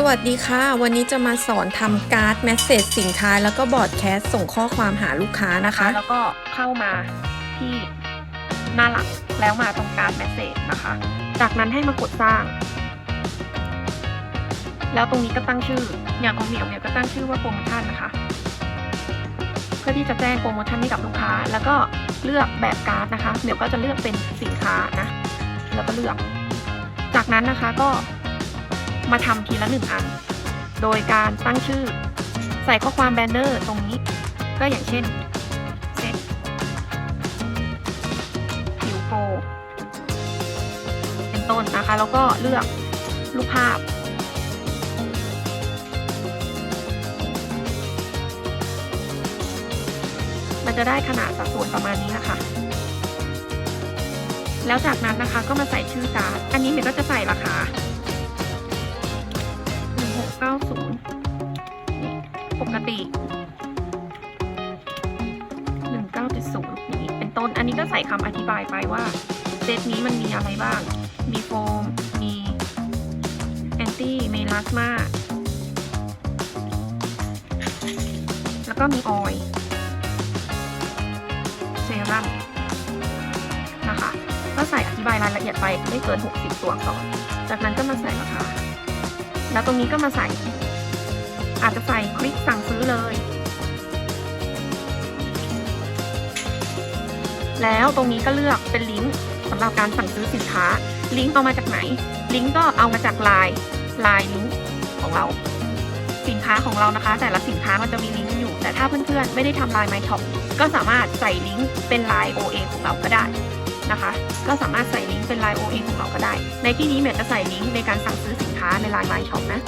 สวัสดีค่ะ วันนี้จะมาสอนทำการ์ดแมสเซจสินค้า แล้วก็บอร์ดแคสส่งข้อความหาลูกค้านะคะ แล้วก็เข้ามาที่หน้าหลักแล้วมาตรงการแมสเซจนะคะ จากนั้นให้มากดสร้าง แล้วตรงนี้ก็ตั้งชื่อ อย่างของเหมียวเนี่ยก็ตั้งชื่อว่าโปรโมชั่นนะคะ เพื่อที่จะแจ้งโปรโมชั่นให้กับลูกค้า แล้วก็เลือกแบบการ์ดนะคะ เหมียวก็จะเลือกเป็นสินค้านะ แล้วก็เลือก จากนั้นนะคะก็ มาทำทีละหนึ่งอัน โดยการตั้งชื่อ ใส่ข้อความแบนเนอร์ตรงนี้ ก็อย่างเช่นเซ็ตผิวโปรเป็นต้นนะคะ แล้วก็เลือกรูปภาพมันจะได้ขนาดสัดส่วนประมาณนี้นะคะ แล้วจากนั้นนะคะก็มาใส่ชื่อการ์ด อันนี้เมย์ก็จะใส่ราคา กติ1970อย่างนี้เป็นต้น อันนี้ก็ใส่คำอธิบายไปว่าเซตนี้มันมีอะไรบ้าง มีโฟม มีแอนตี้เมลาสมาแล้วก็มีออยล์เซรั่มนะคะ ก็ใส่อธิบายรายละเอียดไปไม่เกิน 60 ตัวอักษรจากนั้นก็มาใส่ราคาแล้วตรงนี้ก็มาใส่ อาจจะใส่คลิกสั่งซื้อเลย แล้วตรงนี้ก็เลือกเป็นลิงก์สำหรับการสั่งซื้อสินค้า ลิงก์เอามาจากไหน ลิงก์ก็เอามาจากไลน์ไลน์ลิงก์ของเรา สินค้าของเรานะคะ แต่ละสินค้ามันจะมีลิงก์อยู่ แต่ถ้าเพื่อนๆ ไม่ได้ทำไลน์ My Shop ก็สามารถใส่ลิงก์เป็นไลน์ OA ของเราก็ได้นะคะ ก็สามารถใส่ลิงก์เป็นไลน์ OA ของเราก็ได้ ในที่นี้เมย์จะใส่ลิงก์ในการสั่งซื้อสินค้าในไลน์ My Shop นะ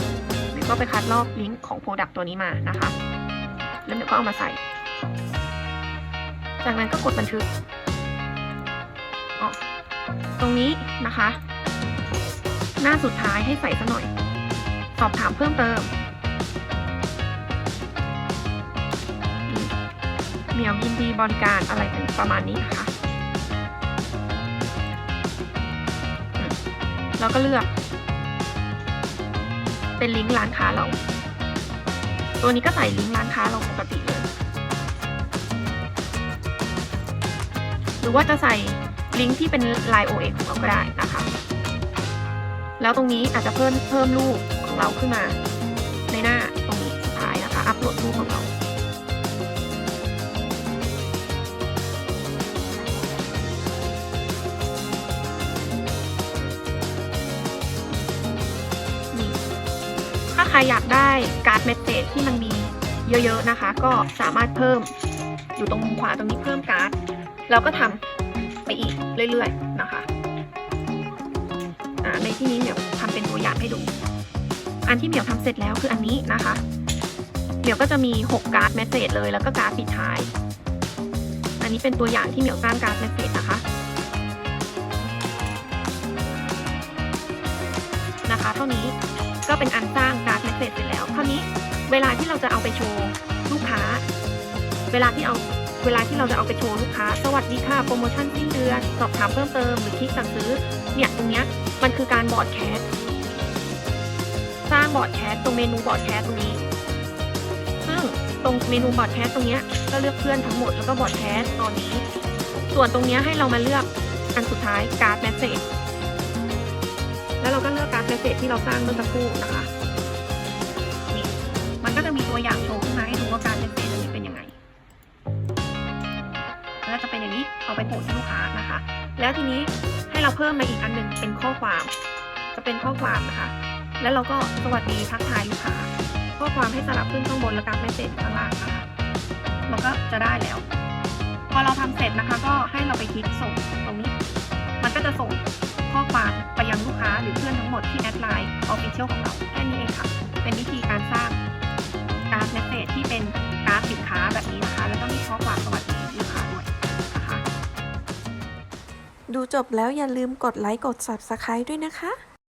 ก็ไปคัดลอกลิงก์ของ Product ตัวนี้มานะคะ แล้วเมย์ก็เอามาใส่ จากนั้นก็กดบันทึก ตรงนี้นะคะ หน้าสุดท้ายให้ใส่ซะหน่อย สอบถามเพิ่มเติมเหมียวยินดีบริการอะไรประมาณนี้นะคะแล้วก็เลือก เป็นลิงก์ร้านค้าเรา ตัวนี้ก็ใส่ลิงก์ร้านค้าเราปกติเลย หรือว่าจะใส่ลิงก์ที่เป็น Line OA ของเราก็ได้นะคะ แล้วตรงนี้อาจจะเพิ่มเพิ่มรูปของเราขึ้นมา ในหน้าตรงนี้สุดท้ายนะคะ อัปโหลดรูปของเรา ถ้าใครอยากได้การ์ดเมสเซจที่มันมีเยอะๆนะคะ ก็สามารถเพิ่มอยู่ตรงมุมขวาตรงนี้เพิ่มการ์ดแล้วก็ทำไปอีกเรื่อยๆนะคะในที่นี้เหมียวทำเป็นตัวอย่างให้ดู อันที่เหมียวทำเสร็จแล้วคืออันนี้นะคะเหมียวก็จะมี 6 การ์ดเมสเซจเลยแล้วก็การ์ดปิดท้าย อันนี้เป็นตัวอย่างที่เหมียวสร้างการ์ดเมสเซจนะคะนะคะ เท่านี้ก็เป็นอันสร้าง เสเซจเสร็จแล้วเท่านี้เวลาที่เราจะเอาไปโชว์ลูกค้า เวลาที่เอาเวลาที่เราจะเอาไปโชว์ลูกค้า สวัสดีค่ะ โปรโมชั่นสิ้นเดือน สอบถามเพิ่มเติมหรือคลิกสั่งซื้อ เนี่ยตรงเนี้ยมันคือการบอร์ดแคสสร้างบอร์ดแคสตรงเมนูบอร์ดแคสตรงนี้ ซึ่งตรงเมนูบอร์ดแคสตรงเนี้ยก็เลือกเพื่อนทั้งหมดแล้วก็บอร์ดแคสตอนนี้ ส่วนตรงเนี้ยให้เรามาเลือกอันสุดท้ายการ์ดแมสเซจแล้วเราก็เลือกการ์ดแมสเซจที่เราสร้างเมื่อสักครู่นะคะ มันก็จะมีตัวอย่างโชว์ขึ้นมาให้ดูว่าการ์ดแมสเซจอันนี้เป็นยังไงแล้วจะเป็นอย่างนี้เอาไปโพสให้ลูกค้านะคะ แล้วทีนี้ให้เราเพิ่มมาอีกอันหนึ่งเป็นข้อความ จะเป็นข้อความนะคะ แล้วเราก็สวัสดีทักทายลูกค้า ข้อความให้สลับขึ้นข้างบนแล้วการไม่เสร็จข้างล่างนะคะมันก็จะได้แล้ว พอเราทำเสร็จนะคะ ก็ให้เราไปคลิกส่งตรงนี้ มันก็จะส่งข้อความไปยังลูกค้าหรือเพื่อนทั้งหมดที่แอดไลน์ออฟฟิเชียลของเราแค่นี้เองค่ะ เป็นวิธีการสร้าง เมสเซจที่เป็นการ์ดสินค้าแบบนี้นะคะ แล้วก็มีข้อความสวัสดีลูกค้าด้วยนะคะ ดูจบแล้วอย่าลืมกดไลค์กด Subscribe ด้วยนะคะ